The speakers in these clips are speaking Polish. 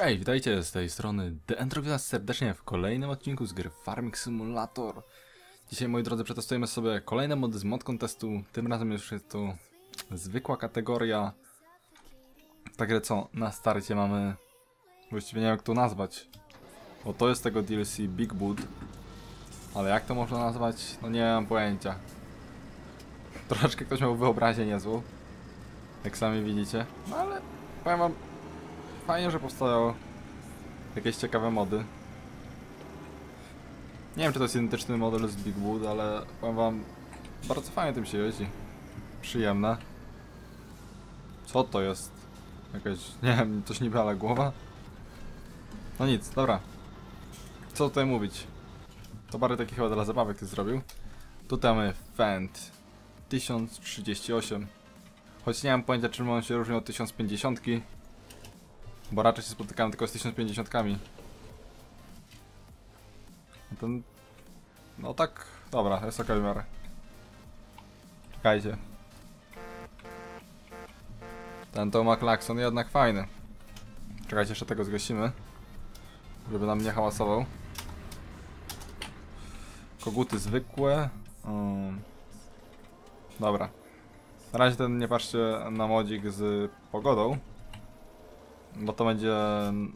Cześć, witajcie z tej strony The Entropy Was serdecznie w kolejnym odcinku z gry Farming Simulator. Dzisiaj, moi drodzy, przetestujemy sobie kolejne mody z mod contestu. Tym razem już jest to zwykła kategoria. Tak grę co na starcie mamy... Właściwie nie wiem jak to nazwać. Bo to jest tego DLC Big Boot. Ale jak to można nazwać? No nie mam pojęcia. Troszeczkę ktoś miał wyobraźnię niezłą. Jak sami widzicie. No ale powiem wam, fajnie, że powstają jakieś ciekawe mody. Nie wiem, czy to jest identyczny model z Big Wood, ale powiem wam, bardzo fajnie tym się jeździ. Przyjemne. Co to jest? Jakaś, nie wiem, coś niby ale głowa? No nic, dobra. Co tutaj mówić? To bardziej taki chyba dla zabawek ty zrobił. Tutaj mamy Fend 1038. Choć nie mam pojęcia czym on się różni od 1050. Bo raczej się spotykamy tylko z 1050. No ten... No tak... Dobra, jest ok w miarę. Czekajcie. Ten to ma klakson jednak fajny. Czekajcie, jeszcze tego zgasimy. Żeby nam nie hałasował. Koguty zwykłe. Um. Dobra. Na razie ten nie patrzcie na modzik z pogodą. Bo to będzie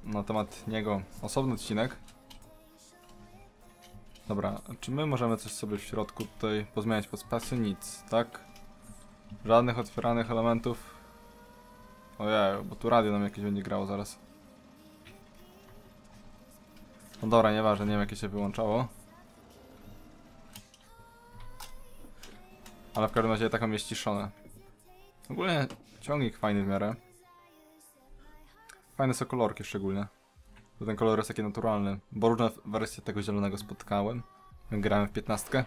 na temat niego osobny odcinek. Dobra, czy my możemy coś sobie w środku tutaj pozmieniać pod spację? Nic, tak? Żadnych otwieranych elementów. Ojej, bo tu radio nam jakieś będzie grało zaraz. No dobra, nieważne, nie wiem jakie się wyłączało. Ale w każdym razie taką jest ściszone. Ogólnie ciągnik fajny w miarę. Fajne są kolorki szczególnie. Bo ten kolor jest taki naturalny. Bo różne wersje tego zielonego spotkałem. Grałem w 15.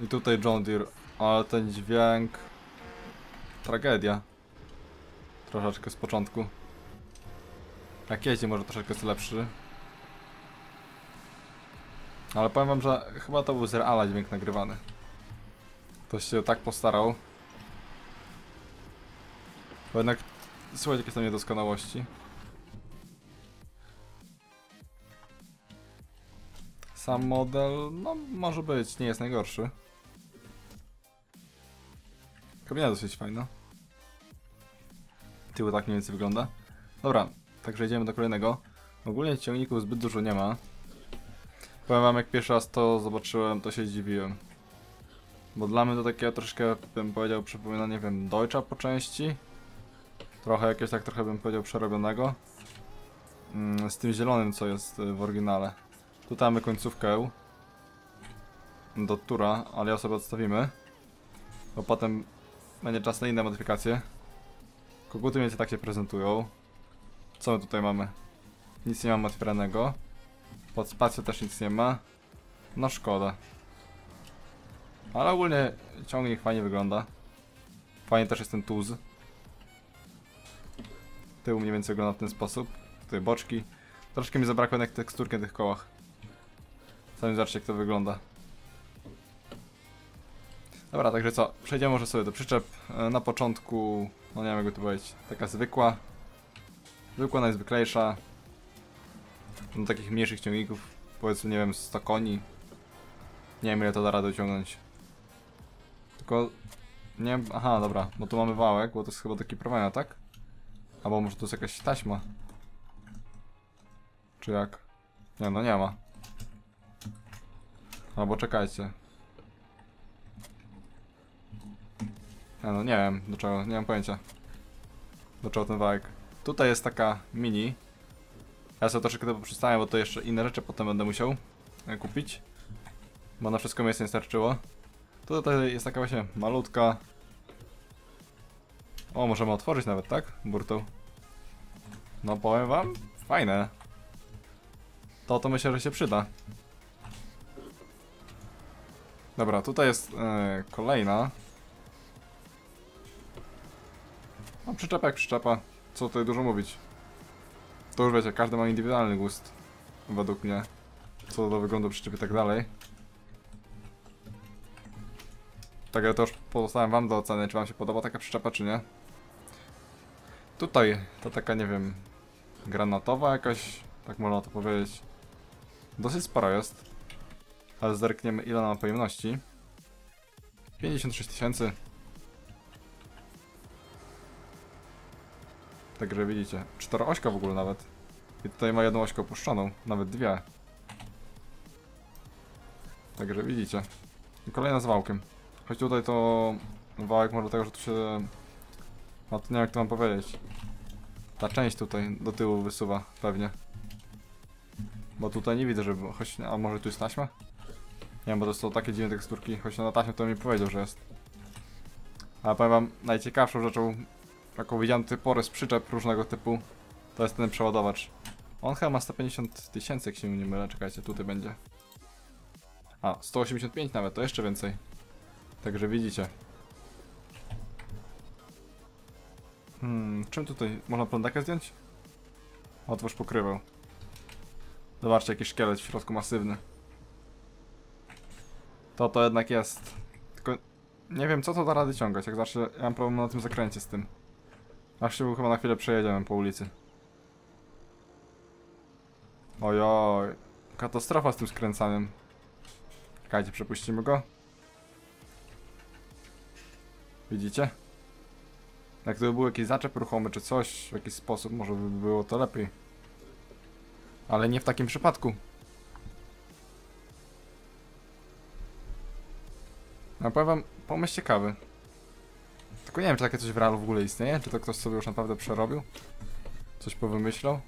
I tutaj John Deere. Ale ten dźwięk... Tragedia. Troszeczkę z początku. Jak jeździ może troszeczkę jest lepszy. Ale powiem wam, że chyba to był z Reala dźwięk nagrywany. Ktoś się tak postarał. Bo jednak Słuchaj, jakie są niedoskonałości. Sam model, no może być, nie jest najgorszy. Kabina dosyć fajna. Tył tak mniej więcej wygląda. Dobra, także idziemy do kolejnego. Ogólnie ciągników zbyt dużo nie ma. Powiem wam, jak pierwszy raz to zobaczyłem, to się zdziwiłem. Bo dla mnie to takie troszkę, bym powiedział, przypomina, nie wiem, Deutscha po części. Trochę jakieś tak trochę bym powiedział przerobionego. Mm, z tym zielonym co jest y, w oryginale. Tutaj mamy końcówkę do tura, ale ja sobie odstawimy. Bo potem będzie czas na inne modyfikacje. Koguty mniej tak się prezentują. Co my tutaj mamy? Nic nie mamy otwieranego. Pod spacją też nic nie ma. No szkoda. Ale ogólnie ciągnik fajnie wygląda. Fajnie też jest ten tuz. Tył mniej więcej wygląda w ten sposób. Tutaj boczki. Troszkę mi zabrakło jednak teksturki na tych kołach. Sami zobaczcie jak to wygląda. Dobra, także co, przejdziemy może sobie do przyczep. E, na początku, no nie wiem jak to powiedzieć, taka zwykła. Zwykła, najzwyklejsza. Do takich mniejszych ciągników, powiedzmy, nie wiem, 100 koni. Nie wiem ile to da radę ociągnąć. Tylko, nie wiem, aha, dobra, bo tu mamy wałek, bo to jest chyba do kiprowania, tak? Albo może to jest jakaś taśma. Czy jak? Nie, no nie ma. Albo czekajcie. Nie, no nie wiem do czego, nie mam pojęcia. Do czego ten wałek. Tutaj jest taka mini. Ja sobie troszeczkę to poprzestałem, bo to jeszcze inne rzeczy potem będę musiał e, kupić. Bo na wszystko miejsce nie starczyło. Tutaj jest taka właśnie malutka o, możemy otworzyć nawet, tak? Burtą. No powiem wam, fajne. To to myślę, że się przyda. Dobra, tutaj jest e, kolejna. No przyczepa jak przyczepa. Co tutaj dużo mówić. To już wiecie, każdy ma indywidualny gust. Według mnie. Co do wyglądu przyczepy i tak dalej. Tak, ja to już pozostałem wam do oceny, czy wam się podoba taka przyczepa, czy nie. Tutaj to taka, nie wiem, granatowa jakaś, tak można to powiedzieć. Dosyć sporo jest. Ale zerkniemy ile ma pojemności. 56 tysięcy. Także widzicie, czteroośka w ogóle nawet. I tutaj ma jedną ośkę opuszczoną, nawet dwie. Także widzicie. I kolejna z wałkiem. Choć tutaj to wałek może tego, że tu się... No to nie wiem jak to mam powiedzieć. Ta część tutaj do tyłu wysuwa pewnie. Bo tutaj nie widzę, żeby... Choć... A może tu jest taśma? Nie wiem, bo to są takie dziwne teksturki. Choć na taśmie to mi powiedział, że jest. Ale powiem wam, najciekawszą rzeczą, jaką widziałem do tej pory z przyczep różnego typu, to jest ten przeładowacz. On chyba ma 150 tysięcy, jak się nie mylę. Czekajcie, tutaj będzie. A, 185 nawet, to jeszcze więcej. Także widzicie. Hmm, czym tutaj można prądakę zdjąć? Otwórz pokrywał. Zobaczcie, jakiś szkielet w środku masywny. To to jednak jest. Tylko nie wiem, co to da rady ciągać. Jak zawsze ja mam problem na tym zakręcie z tym. Aż się chyba na chwilę przejedziemy po ulicy. Ojoj. Katastrofa z tym skręcaniem. Czekajcie, przepuścimy go. Widzicie? Jak gdyby był jakiś zaczep ruchomy czy coś, w jakiś sposób, może by było to lepiej. Ale nie w takim przypadku. No powiem wam, pomysł ciekawy. Tylko nie wiem, czy takie coś w realu w ogóle istnieje, czy to ktoś sobie już naprawdę przerobił? Coś powymyślał?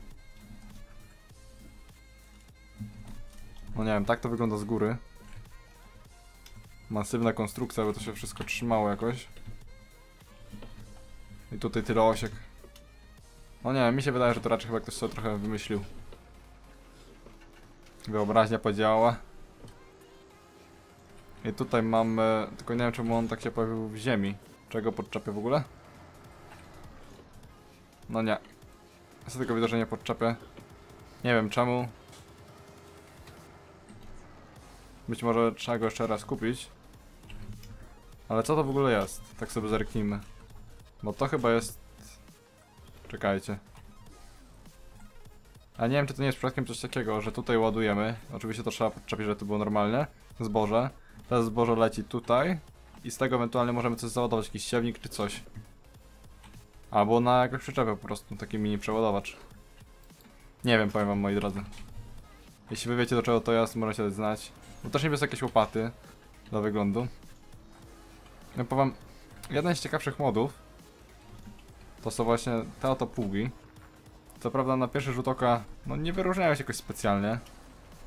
No nie wiem, tak to wygląda z góry. Masywna konstrukcja, by to się wszystko trzymało jakoś. I tutaj tyle osiek. No nie mi się wydaje, że to raczej chyba ktoś sobie trochę wymyślił. Wyobraźnia podziałała. I tutaj mamy... Tylko nie wiem czemu on tak się pojawił w ziemi. Czego podczepię w ogóle? No nie. Ja sobie widzę, że nie podczepię. Nie wiem czemu. Być może trzeba go jeszcze raz kupić. Ale co to w ogóle jest? Tak sobie zerknijmy. Bo to chyba jest... Czekajcie. A nie wiem, czy to nie jest przypadkiem coś takiego, że tutaj ładujemy. Oczywiście to trzeba podczepić, że to było normalnie. Zboże. Teraz zboże leci tutaj. I z tego ewentualnie możemy coś załadować, jakiś siewnik czy coś. Albo na jakąś przyczepę po prostu, taki mini przeładowacz. Nie wiem, powiem wam moi drodzy. Jeśli wy wiecie do czego to jest, możecie dać znać. Bo też nie jest jakieś łopaty do wyglądu. Ja powiem, jeden z ciekawszych modów to są właśnie te oto pługi. Co prawda na pierwszy rzut oka no nie wyróżniają się jakoś specjalnie.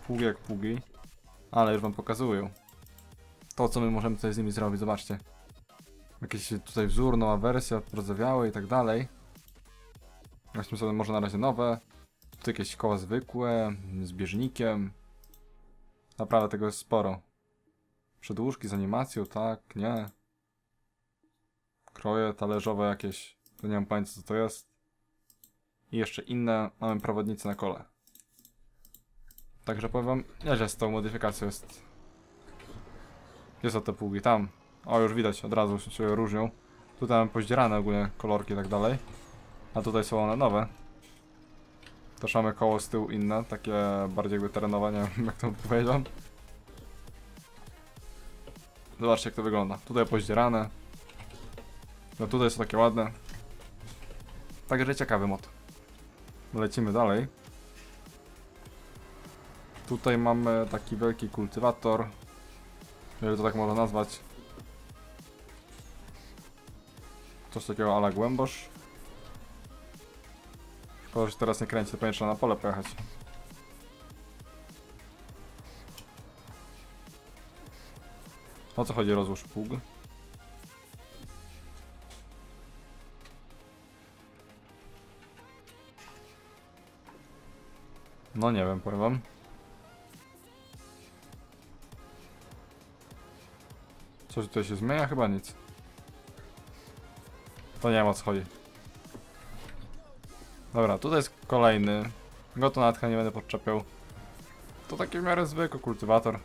Pługi jak pługi. Ale już wam pokazuję. To co my możemy tutaj z nimi zrobić, zobaczcie. Jakiś tutaj wzór, nowa wersja, prodzewiałe i tak dalej. Weźmy sobie może na razie nowe. Tu jakieś koła zwykłe, z bieżnikiem. Naprawdę tego jest sporo. Przedłużki z animacją, tak, nie. Kroje talerzowe jakieś. To nie mam pojęcia co to jest. I jeszcze inne mamy przewodnice na kole. Także powiem wam, nieźle z tą modyfikacją jest. Gdzie są te pługi? Tam. O, już widać, od razu się różnią. Tutaj mamy pozdzierane ogólnie kolorki i tak dalej. A tutaj są one nowe. Też mamy koło z tyłu inne, takie bardziej jakby terenowe, nie wiem jak to powiedział. Zobaczcie jak to wygląda. Tutaj pozdzierane. No tutaj są takie ładne. Także ciekawy mod. Lecimy dalej. Tutaj mamy taki wielki kultywator. Jeżeli to tak można nazwać. Coś takiego ala głębosz. Szkoda, że teraz nie kręci, to pewnie trzeba na pole pojechać. O co chodzi rozłóż pług? No nie wiem, powiem wam. Coś tutaj się zmienia? Chyba nic. To nie wiem o co chodzi. Dobra, tutaj jest kolejny. Go to nie będę podczepiał. To taki w miarę zwykły kultywator.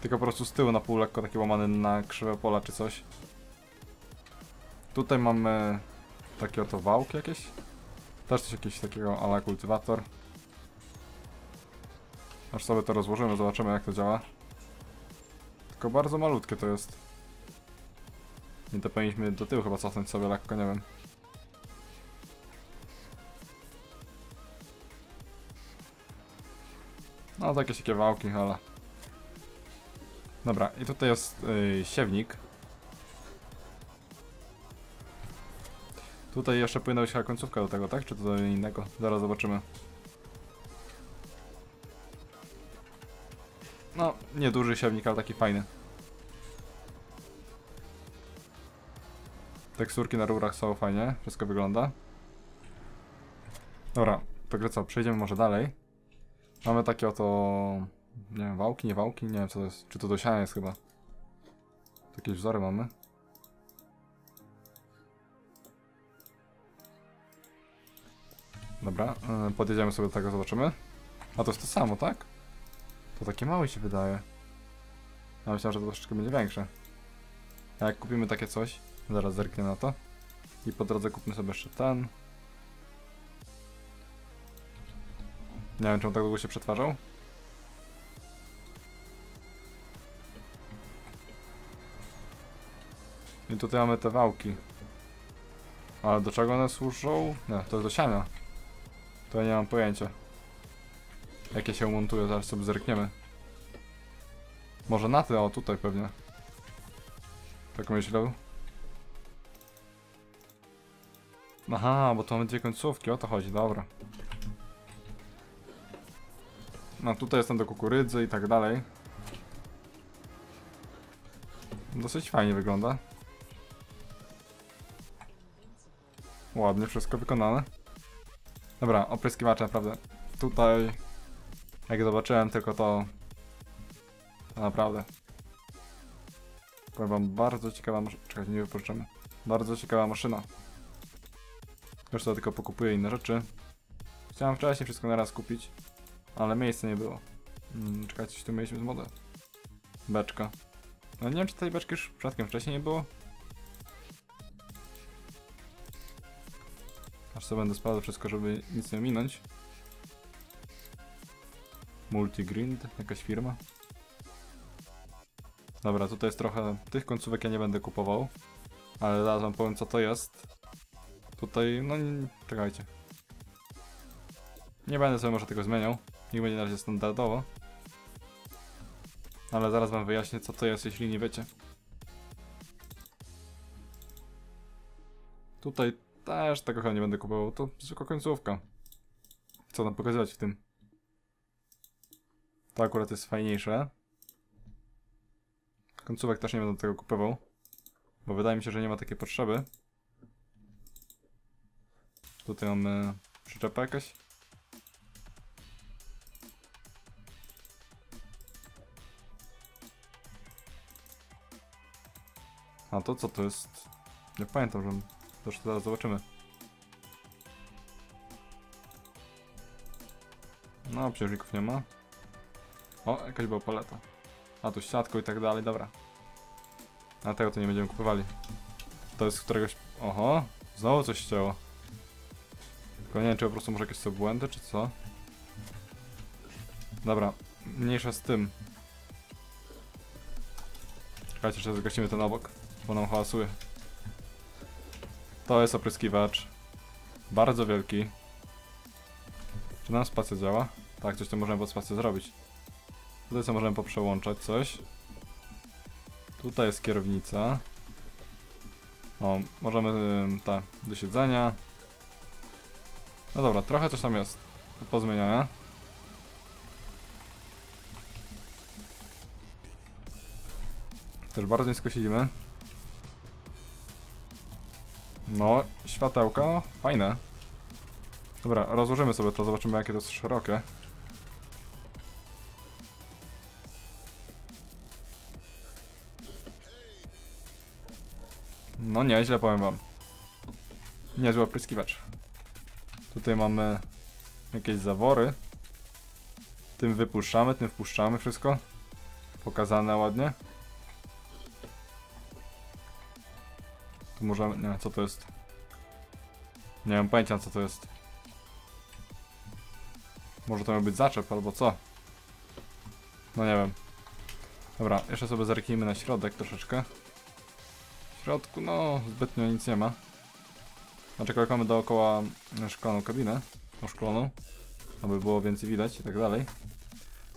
Tylko po prostu z tyłu na pół lekko taki łamany na krzywe pola czy coś. Tutaj mamy takie oto wałki jakieś. Też coś jakiś takiego ala kultywator. Aż sobie to rozłożymy, zobaczymy jak to działa. Tylko bardzo malutkie to jest. I to powinniśmy do tyłu chyba cofnąć sobie lekko, nie wiem. No to jakieś takie wałki, ale... Dobra, i tutaj jest yy, siewnik. Tutaj jeszcze powinna być końcówka do tego, tak? Czy to do innego? Zaraz zobaczymy. No, nieduży siewnik, ale taki fajny. Teksturki na rurach są fajnie, wszystko wygląda. Dobra, to co, przejdziemy może dalej. Mamy takie oto... Nie wiem, wałki, nie wałki, nie wiem co to jest. Czy to do siania jest chyba. Jakieś wzory mamy. Dobra, yy, podjedziemy sobie do tego, zobaczymy. A to jest to samo, tak? To takie małe się wydaje. Ja myślałem, że to troszeczkę będzie większe. A jak kupimy takie coś, zaraz zerknę na to. I po drodze kupmy sobie jeszcze ten. Nie wiem, czemu tak długo się przetwarzał. I tutaj mamy te wałki. Ale do czego one służą? Nie, to jest do siania. To ja nie mam pojęcia. Jakie się montuje, zaraz sobie zerkniemy. Może na te, o tutaj pewnie. Tak myślę. Aha, bo to mamy dwie końcówki, o to chodzi, dobra. No tutaj jestem do kukurydzy i tak dalej. Dosyć fajnie wygląda. Ładnie wszystko wykonane. Dobra, opryskiwacze naprawdę. Tutaj jak zobaczyłem tylko to, to naprawdę. Powiem wam, bardzo ciekawa maszyna. Czekajcie, nie wypożyczymy. Bardzo ciekawa maszyna. Już to tylko pokupuję inne rzeczy. Chciałem wcześniej wszystko naraz kupić, ale miejsca nie było. Hmm, czekajcie, coś tu mieliśmy z mody. Beczka. No nie wiem, czy tej beczki już przypadkiem wcześniej nie było. Aż sobie będę sprawdzał wszystko, żeby nic nie minąć. Multigrind, jakaś firma. Dobra, tutaj jest trochę... Tych końcówek ja nie będę kupował. Ale zaraz wam powiem co to jest. Tutaj, no nie, czekajcie. Nie będę sobie może tego zmieniał. Niech będzie na razie standardowo. Ale zaraz wam wyjaśnię co to jest, jeśli nie wiecie. Tutaj też tego chyba nie będę kupował. To zwykła końcówka. Co nam pokazywać w tym? To akurat jest fajniejsze. Końcówek też nie będę tego kupował. Bo wydaje mi się, że nie ma takiej potrzeby. Tutaj mamy przyczepę jakaś. A to co to jest? Nie pamiętam, że... Zresztą zaraz zobaczymy. No, obciążników nie ma. O, jakaś była paleta. A tu siatko i tak dalej, dobra. A tego to nie będziemy kupowali. To jest któregoś... Oho, znowu coś ścięło. Tylko nie wiem, czy po prostu może jakieś są błędy, czy co? Dobra, mniejsza z tym. Czekajcie, jeszcze zgasimy ten obok, bo nam hałasuje. To jest opryskiwacz. Bardzo wielki. Czy nam spacja działa? Tak, coś tu możemy pod spację zrobić. Tutaj sobie możemy poprzełączać coś. Tutaj jest kierownica. O, możemy ta do siedzenia. No dobra, trochę coś tam jest do pozmieniania. Też bardzo nisko siedzimy. No, światełka, fajne. Dobra, rozłożymy sobie to, zobaczymy jakie to jest szerokie. No nieźle powiem wam. Niezły opryskiwacz. Tutaj mamy jakieś zawory. Tym wypuszczamy, tym wpuszczamy wszystko. Pokazane ładnie. Tu możemy... Nie, co to jest? Nie mam pojęcia co to jest. Może to miał być zaczep albo co? No nie wiem. Dobra, jeszcze sobie zerknijmy na środek troszeczkę. Środku, no, zbytnio nic nie ma. Znaczy, mamy dookoła szklaną kabinę, oszkloną, aby było więcej widać i tak dalej.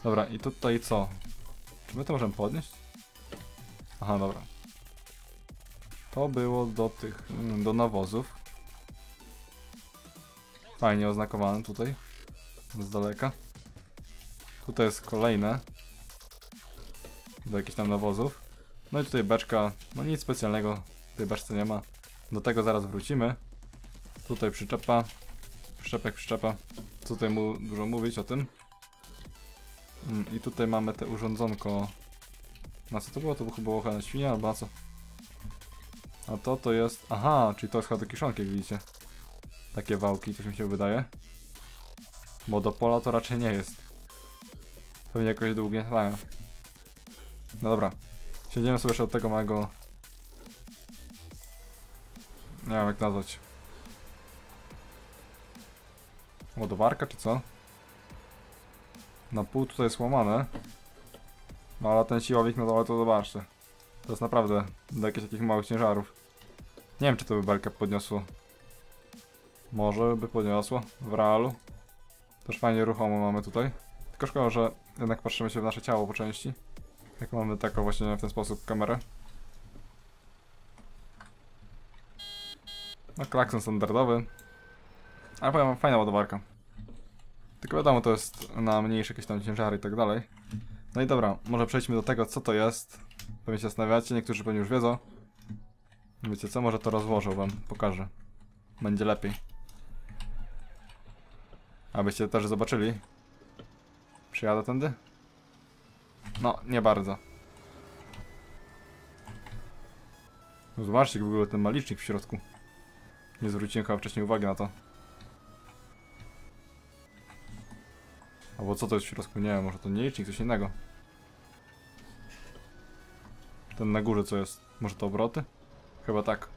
Dobra, i tutaj co? Czy my to możemy podnieść? Aha, dobra. To było do tych, mm, do nawozów. Fajnie oznakowane tutaj, z daleka. Tutaj jest kolejne, do jakichś tam nawozów. No i tutaj beczka, no nic specjalnego w tej beczce nie ma. Do tego zaraz wrócimy. Tutaj przyczepa, przyczepek, przyczepa. Tutaj mu dużo mówić o tym. Mm, I tutaj mamy te urządzonko. Na co to było? To było chyba ochrona świnia albo na co? A to to jest... Aha, czyli to jest chyba do kiszonki, jak widzicie. Takie wałki, coś mi się wydaje. Bo do pola to raczej nie jest. Pewnie jakoś długie. Tak. No dobra. Siedzimy sobie jeszcze od tego małego... Nie wiem jak nazwać. Ładowarka czy co? Na pół tutaj jest łamane. No ale ten siłowik na dole to zobaczcie. To jest naprawdę do jakichś takich małych ciężarów. Nie wiem czy to by belkę podniosło. Może by podniosło w realu. Też fajnie ruchomo mamy tutaj. Tylko szkoda, że jednak patrzymy się w nasze ciało po części. Jak mamy taką właśnie w ten sposób kamerę. No klakson standardowy. Ale powiem fajna ładowarka. Tylko wiadomo, to jest na mniejsze jakieś tam ciężary i tak dalej. No i dobra, może przejdźmy do tego, co to jest. Pewnie się zastanawiacie, niektórzy pewnie już wiedzą. Wiecie co, może to rozłożę wam, pokażę. Będzie lepiej. Abyście też zobaczyli. Przyjadę tędy? No, nie bardzo. No Zobaczcie w ogóle ten malicznik w środku. Nie zwróciłem chyba wcześniej uwagi na to. Albo co to jest w środku? Nie wiem, może to nie licznik, coś innego. Ten na górze co jest? Może to obroty? Chyba tak.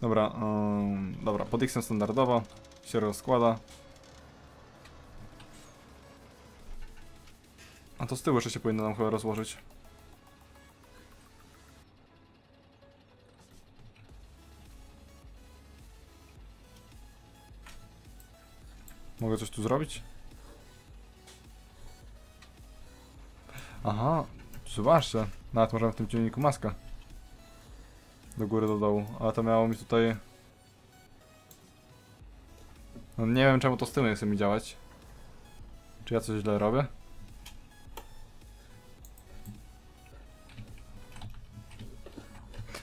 Dobra, um, dobra, pod X standardowo się rozkłada. A to z tyłu jeszcze się powinno nam chyba rozłożyć. Mogę coś tu zrobić? Aha, zobaczcie. Nawet możemy w tym ciągniku maskę. Do góry, do dołu. Ale to miało mi tutaj... No nie wiem czemu to z tyłu nie chce mi działać. Czy ja coś źle robię?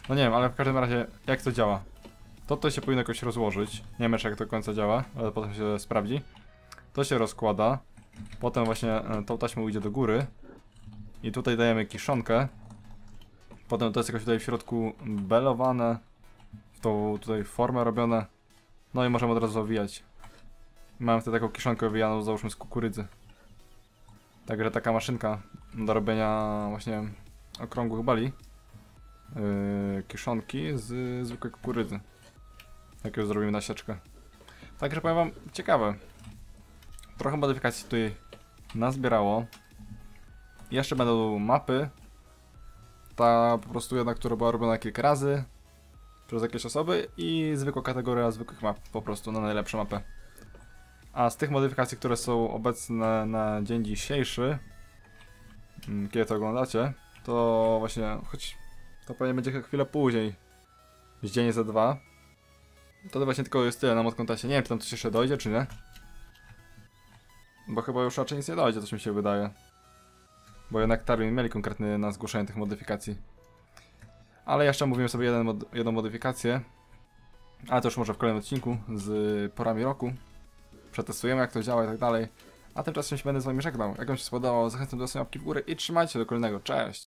No nie wiem, ale w każdym razie jak to działa? To to się powinno jakoś rozłożyć. Nie wiem jak to do końca działa, ale potem się sprawdzi. To się rozkłada. Potem właśnie e, tą taśmą idzie do góry. I tutaj dajemy kiszonkę. Potem to jest jakoś tutaj w środku belowane. W tą tutaj formę robione. No i możemy od razu owijać. Mamy wtedy taką kiszonkę owijaną załóżmy z kukurydzy. Także taka maszynka do robienia właśnie okrągłych bali. Yy, kiszonki z zwykłej kukurydzy. Jak już zrobimy na sieczkę. Także powiem wam, ciekawe. Trochę modyfikacji tutaj nazbierało. Jeszcze będą mapy. Ta po prostu jedna, która była robiona kilka razy przez jakieś osoby i zwykła kategoria zwykłych map po prostu na najlepsze mapy. A z tych modyfikacji, które są obecne na dzień dzisiejszy, mm, kiedy to oglądacie, to właśnie, choć to pewnie będzie chwilę później, dzień za dwa, to właśnie tylko jest tyle na modkontasie. Nie wiem, czy tam coś jeszcze dojdzie, czy nie. Bo chyba już raczej nic nie dojdzie, coś mi się wydaje. Bo jednak Tarwin mieli konkretny na zgłoszenie tych modyfikacji. Ale jeszcze mówiłem sobie jeden mod jedną modyfikację. Ale to już może w kolejnym odcinku z porami roku. Przetestujemy jak to działa i tak dalej. A tymczasem się będę z wami żegnał. Jak wam się spodobało, zachęcam do łapki w górę i trzymajcie do kolejnego. Cześć!